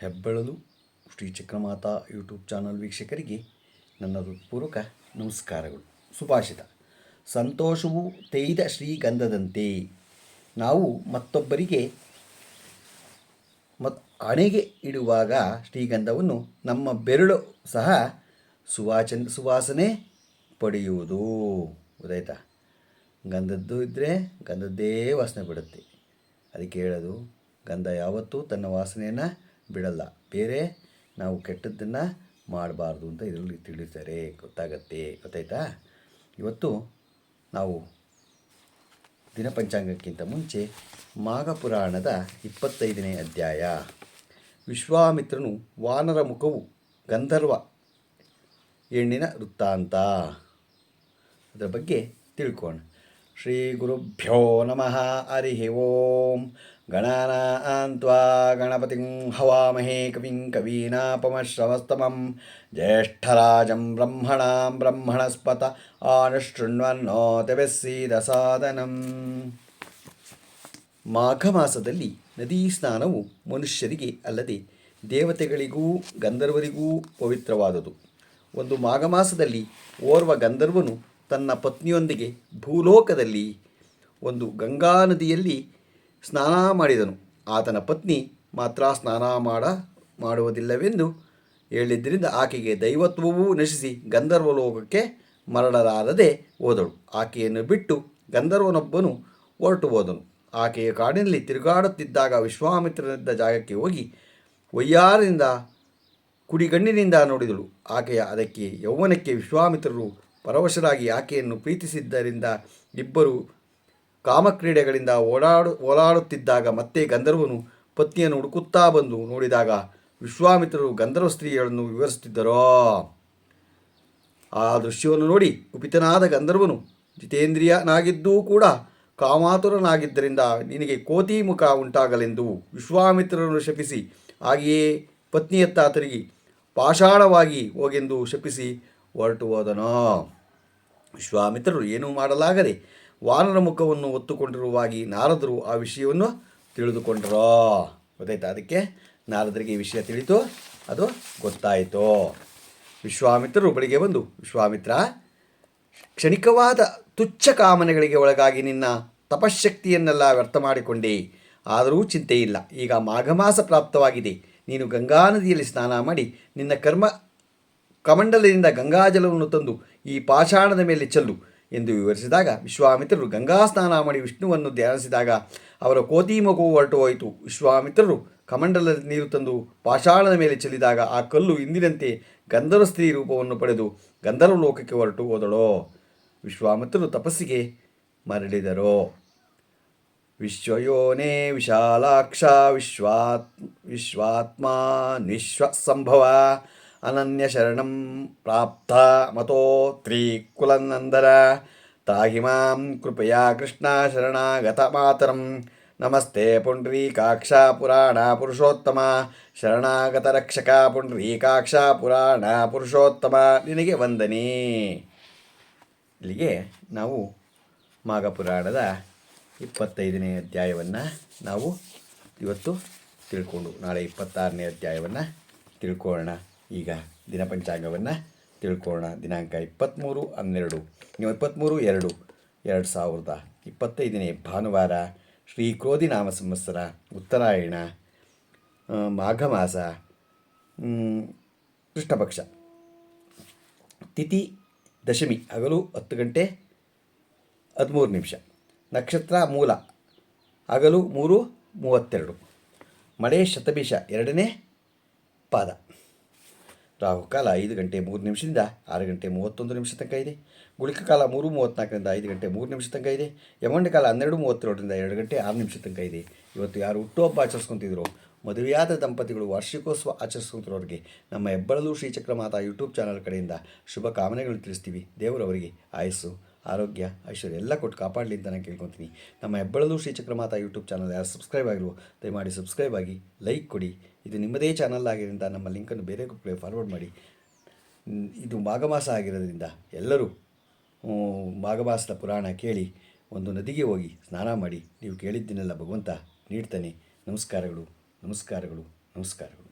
ಹೆಬ್ಬೆಳಲು Shri Chakramata YouTube channel ವೀಕ್ಷಕರಿಗೆ ನನ್ನ ಹೃತ್ಪೂರ್ವಕ ನಮಸ್ಕಾರಗಳು. ಸುಭಾಷಿತ. ಸಂತೋಷವು ತೇಯ್ದ ಶ್ರೀಗಂಧದಂತೆ ನಾವು ಮತ್ತೊಬ್ಬರಿಗೆ ಮತ್ ಹಣೆಗೆ ಇಡುವಾಗ ಶ್ರೀಗಂಧವನ್ನು ನಮ್ಮ ಬೆರಳು ಸಹ ಸುವಾಚನ್ ಸುವಾಸನೆ ಪಡೆಯುವುದು. ಗೊತ್ತಾಯ್ತಾ? ಗಂಧದ್ದು ಇದ್ದರೆ ಗಂಧದ್ದೇ ವಾಸನೆ ಬಿಡುತ್ತೆ ಅದಕ್ಕೆ ಹೇಳೋದು ಗಂಧ ಯಾವತ್ತೂ ತನ್ನ ವಾಸನೆಯನ್ನು ಬಿಡಲ್ಲ. ಬೇರೆ ನಾವು ಕೆಟ್ಟದ್ದನ್ನು ಮಾಡಬಾರ್ದು ಅಂತ ಇದರಲ್ಲಿ ತಿಳಿಸ್ತಾರೆ ಗೊತ್ತಾಗತ್ತೆ. ಗೊತ್ತಾಯ್ತಾ? ಇವತ್ತು ನಾವು ದಿನಪಂಚಾಂಗಕ್ಕಿಂತ ಮುಂಚೆ ಮಾಘಪುರಾಣದ ಇಪ್ಪತ್ತೈದನೇ ಅಧ್ಯಾಯ. ವಿಶ್ವಾಮಿತ್ರನು ವಾನರ ಮುಖವು ಗಂಧರ್ವ ಹೆಣ್ಣಿನ ವೃತ್ತಾಂತ. ಅದರ ಬಗ್ಗೆ ತಿಳ್ಕೋಣ. ಶ್ರೀ ಗುರುಭ್ಯೋ ನಮಃ ಹರಿ ಓಂ ಗಣಾನಾನ್ತ್ವಾ ಗಣಪತಿಂ ಹವಾಮಹೇ ಕವಿಂ ಕವೀನಾಪಮಶ್ರವಸ್ತಮಂ ಜ್ಯೇಷ್ಠರಾಜಂ ಬ್ರಹ್ಮಣಾಂ ಬ್ರಹ್ಮಣಸ್ಪತ ಆನುಶೃಣ್ವನ್ನೋತಿವೆಸ್ಸೀದ ಸಾಧನಂ ಮಾಘ ಮಾಸದಲ್ಲಿ ನದೀ ಸ್ನಾನವು ಮನುಷ್ಯರಿಗೆ ಅಲ್ಲದೆ ದೇವತೆಗಳಿಗೂ ಗಂಧರ್ವರಿಗೂ ಪವಿತ್ರವಾದುದು. ಒಂದು ಮಾಘ ಮಾಸದಲ್ಲಿ ಓರ್ವ ಗಂಧರ್ವನು ತನ್ನ ಪತ್ನಿಯೊಂದಿಗೆ ಭೂಲೋಕದಲ್ಲಿ ಒಂದು ಗಂಗಾ ನದಿಯಲ್ಲಿ ಸ್ನಾನ ಮಾಡಿದನು. ಆತನ ಪತ್ನಿ ಮಾತ್ರ ಸ್ನಾನ ಮಾಡ, ಮಾಡುವುದಿಲ್ಲವೆಂದು ಹೇಳಿದ್ದರಿಂದ ಆಕೆಗೆ ದೈವತ್ವವೂ ನಶಿಸಿ ಗಂಧರ್ವ ಲೋಕಕ್ಕೆ ಮರಳಲಾರದೆ ಹೋದಳು. ಆಕೆಯನ್ನು ಬಿಟ್ಟು ಗಂಧರ್ವನೊಬ್ಬನು ಹೊರಟು ಹೋದನು. ಆಕೆಯ ಕಾಡಿನಲ್ಲಿ ತಿರುಗಾಡುತ್ತಿದ್ದಾಗ ವಿಶ್ವಾಮಿತ್ರನಿದ್ದ ಜಾಗಕ್ಕೆ ಹೋಗಿ ವಯ್ಯಾರದಿಂದ ಕುಡಿಗಣ್ಣಿನಿಂದ ನೋಡಿದಳು. ಆಕೆಯ ಅದಕ್ಕೆ ಯೌವನಕ್ಕೆ ವಿಶ್ವಾಮಿತ್ರರು ಪರವಶರಾಗಿ ಆಕೆಯನ್ನು ಪ್ರೀತಿಸಿದ್ದರಿಂದ ಇಬ್ಬರು ಕಾಮಕ್ರೀಡೆಗಳಿಂದ ಓಡಾಡು, ಓಲಾಡುತ್ತಿದ್ದಾಗ ಮತ್ತೆ ಗಂಧರ್ವನು ಪತ್ನಿಯನ್ನು ಹುಡುಕುತ್ತಾ ಬಂದು ನೋಡಿದಾಗ ವಿಶ್ವಾಮಿತ್ರರು ಗಂಧರ್ವ ಸ್ತ್ರೀಯರನ್ನು ವಿವರಿಸುತ್ತಿದ್ದರೋ. ಆ ದೃಶ್ಯವನ್ನು ನೋಡಿ ಕುಪಿತನಾದ ಗಂಧರ್ವನು ಜಿತೇಂದ್ರಿಯನಾಗಿದ್ದೂ ಕೂಡ ಕಾಮಾತುರನಾಗಿದ್ದರಿಂದ ನಿನಗೆ ಕೋತಿ ಮುಖ ಉಂಟಾಗಲೆಂದು ವಿಶ್ವಾಮಿತ್ರರನ್ನು ಶಪಿಸಿ ಹಾಗೆಯೇ ಪತ್ನಿಯತ್ತ ತಿರುಗಿ ಪಾಷಾಣವಾಗಿ ಹೋಗೆಂದು ಶಪಿಸಿ ಹೊರಟು ಹೋದನೋ. ವಿಶ್ವಾಮಿತ್ರರು ಏನೂ ಮಾಡಲಾಗದೆ ವಾನರ ಮುಖವನ್ನು ಒತ್ತುಕೊಂಡಿರುವಾಗಿ ನಾರದರು ಆ ವಿಷಯವನ್ನು ತಿಳಿದುಕೊಂಡರೋ. ಗೊತ್ತಾಯ್ತಾ ಅದಕ್ಕೆ? ನಾರದರಿಗೆ ಈ ವಿಷಯ ತಿಳಿತು, ಅದು ಗೊತ್ತಾಯಿತು. ವಿಶ್ವಾಮಿತ್ರರು ಬಳಿಗೆ ಬಂದು, ವಿಶ್ವಾಮಿತ್ರ, ಕ್ಷಣಿಕವಾದ ತುಚ್ಛ ಕಾಮನೆಗಳಿಗೆ ಒಳಗಾಗಿ ನಿನ್ನ ತಪಶಕ್ತಿಯನ್ನೆಲ್ಲ ವ್ಯರ್ಥ ಮಾಡಿಕೊಂಡೆ. ಆದರೂ ಚಿಂತೆ ಇಲ್ಲ. ಈಗ ಮಾಘಮಾಸ ಪ್ರಾಪ್ತವಾಗಿದೆ. ನೀನು ಗಂಗಾ ನದಿಯಲ್ಲಿ ಸ್ನಾನ ಮಾಡಿ ನಿನ್ನ ಕರ್ಮ ಕಮಂಡಲದಿಂದ ಗಂಗಾಜಲವನ್ನು ತಂದು ಈ ಪಾಷಾಣದ ಮೇಲೆ ಚೆಲ್ಲು ಎಂದು ವಿವರಿಸಿದಾಗ ವಿಶ್ವಾಮಿತ್ರರು ಗಂಗಾ ಸ್ನಾನ ಮಾಡಿ ವಿಷ್ಣುವನ್ನು ಧ್ಯಾನಿಸಿದಾಗ ಅವರ ಕೋತಿ ಮಗುವು ಹೊರಟು ಹೋಯಿತು. ವಿಶ್ವಾಮಿತ್ರರು ಕಮಂಡಲದ ನೀರು ತಂದು ಪಾಷಾಣದ ಮೇಲೆ ಚೆಲ್ಲಿದಾಗ ಆ ಕಲ್ಲು ಇಂದಿನಂತೆ ಗಂಧರ್ವ ಸ್ತ್ರೀ ರೂಪವನ್ನು ಪಡೆದು ಗಂಧರ್ವ ಲೋಕಕ್ಕೆ ಹೊರಟು ಹೋದಳೋ. ವಿಶ್ವಾಮಿತ್ರರು ತಪಸ್ಸಿಗೆ ಮರಳಿದರು. ವಿಶ್ವಯೋನೇ ವಿಶಾಲಾಕ್ಷ ವಿಶ್ವಾತ್ ವಿಶ್ವಾತ್ಮ ನಿಶ್ವಸಂಭವ ಅನನ್ಯ ಶರಣಂ ಪ್ರಾಪ್ತ ಮತೋ ತ್ರಿಕುಲನಂದರ ತಾಹಿ ಮಾಂ ಕೃಪಯಾ ಕೃಷ್ಣ ಶರಣಾಗತ ಮಾತರಂ ನಮಸ್ತೆ ಪುಂಡ್ರೀಕಾಕ್ಷ ಪುರಾಣ ಪುರುಷೋತ್ತಮ ಶರಣಾಗತ ರಕ್ಷಕ ಪುಂಡ್ರೀಕಾಕ್ಷ ಪುರಾಣ ಪುರುಷೋತ್ತಮ ನಿನಗೆ ವಂದನೆ। ಇಲ್ಲಿಗೆ ನಾವು ಮಾಘಪುರಾಣದ ಇಪ್ಪತ್ತೈದನೇ ಅಧ್ಯಾಯವನ್ನು ನಾವು ಇವತ್ತು ತಿಳ್ಕೊಂಡು, ನಾಳೆ ಇಪ್ಪತ್ತಾರನೇ ಅಧ್ಯಾಯವನ್ನು ತಿಳ್ಕೊಳ್ಳೋಣ. ಈಗ ದಿನಪಂಚಾಂಗವನ್ನು ತಿಳ್ಕೊಳ್ಳೋಣ. ದಿನಾಂಕ ಇಪ್ಪತ್ತ್ಮೂರು ಹನ್ನೆರಡು. ಇಪ್ಪತ್ತ್ಮೂರು ಎರಡು ಎರಡು ಸಾವಿರದ ಇಪ್ಪತ್ತೈದನೇ ಭಾನುವಾರ ಶ್ರೀ ಕ್ರೋಧಿ ನಾಮ ಸಂವತ್ಸರ, ಉತ್ತರಾಯಣ ಮಾಘ ಮಾಸ ಕೃಷ್ಣಪಕ್ಷ. ತಿಥಿ, ದಶಮಿ, ಹಗಲು ಹತ್ತು ಗಂಟೆ ಹದಿಮೂರು ನಿಮಿಷ. ನಕ್ಷತ್ರ ಮೂಲ, ಹಗಲು ಮೂರು ಮೂವತ್ತೆರಡು. ಮಳೆ, ಶತಭಿಷ ಎರಡನೇ ಪಾದ. ರಾಹುಕಾಲ ಐದು ಗಂಟೆ ಮೂರು ನಿಮಿಷದಿಂದ ಆರು ಗಂಟೆ ಮೂವತ್ತೊಂದು ನಿಮಿಷ ತನಕ ಇದೆ. ಗುಳಿಕ ಕಾಲ ಮೂರು ಮೂವತ್ತ್ನಾಲ್ಕರಿಂದ ಐದು ಗಂಟೆ ಮೂರು ನಿಮಿಷ ತನಕ ಇದೆ. ಯಮಂಡ ಕಾಲ ಹನ್ನೆರಡು ಮೂವತ್ತೇಳರಿಂದ ಎರಡು ಗಂಟೆ ಆರು ನಿಮಿಷ ತನಕ ಇದೆ. ಇವತ್ತು ಯಾರು ಹುಟ್ಟುಹಬ್ಬ ಆಚರಿಸ್ಕೊತಿದ್ರು? ಮದುವೆಯಾದ ದಂಪತಿಗಳು ವಾರ್ಷಿಕೋತ್ಸವ ಆಚರಿಸ್ಕೊಂತಿರೋರಿಗೆ ನಮ್ಮ ಹೆಬ್ಬಳಲು ಮಾತಾ ಯೂಟ್ಯೂಬ್ ಚಾನಲ್ ಕಡೆಯಿಂದ ಶುಭ ಕಾಮನೆಗಳು ತಿಳಿಸ್ತೀವಿ ದೇವರವರಿಗೆ ಆಯಸ್ಸು. ಆರೋಗ್ಯ, ಐಶ್ವರ್ಯ ಎಲ್ಲ ಕೊಟ್ಟು ಕಾಪಾಡಲಿ ಅಂತ ನಾನು ಕೇಳ್ಕೊತೀನಿ. ನಮ್ಮ ಹೆಬ್ಬಳಲು ಶ್ರೀಚಕ್ರ ಮಾತಾ ಯೂಟ್ಯೂಬ್ ಚಾನಲ್ ಯಾರು ಸಬ್ಸ್ಕ್ರೈಬ್ ಆಗಿರೋ ದಯಮಾಡಿ ಸಬ್ಸ್ಕ್ರೈಬ್ ಆಗಿ, ಲೈಕ್ ಕೊಡಿ. ಇದು ನಿಮ್ಮದೇ ಚಾನಲ್ ಆಗಿರೋದ್ರಿಂದ ನಮ್ಮ ಲಿಂಕನ್ನು ಬೇರೆ ಗ್ರೂಪ್ಗೆ ಫಾರ್ವರ್ಡ್ ಮಾಡಿ. ಇದು ಮಾಘಮಾಸ ಆಗಿರೋದ್ರಿಂದ ಎಲ್ಲರೂ ಮಾಘಮಾಸದ ಪುರಾಣ ಕೇಳಿ, ಒಂದು ನದಿಗೆ ಹೋಗಿ ಸ್ನಾನ ಮಾಡಿ. ನೀವು ಕೇಳಿದ್ದನ್ನೆಲ್ಲ ಭಗವಂತ ನೀಡ್ತಾನೆ. ನಮಸ್ಕಾರಗಳು ನಮಸ್ಕಾರಗಳು ನಮಸ್ಕಾರಗಳು.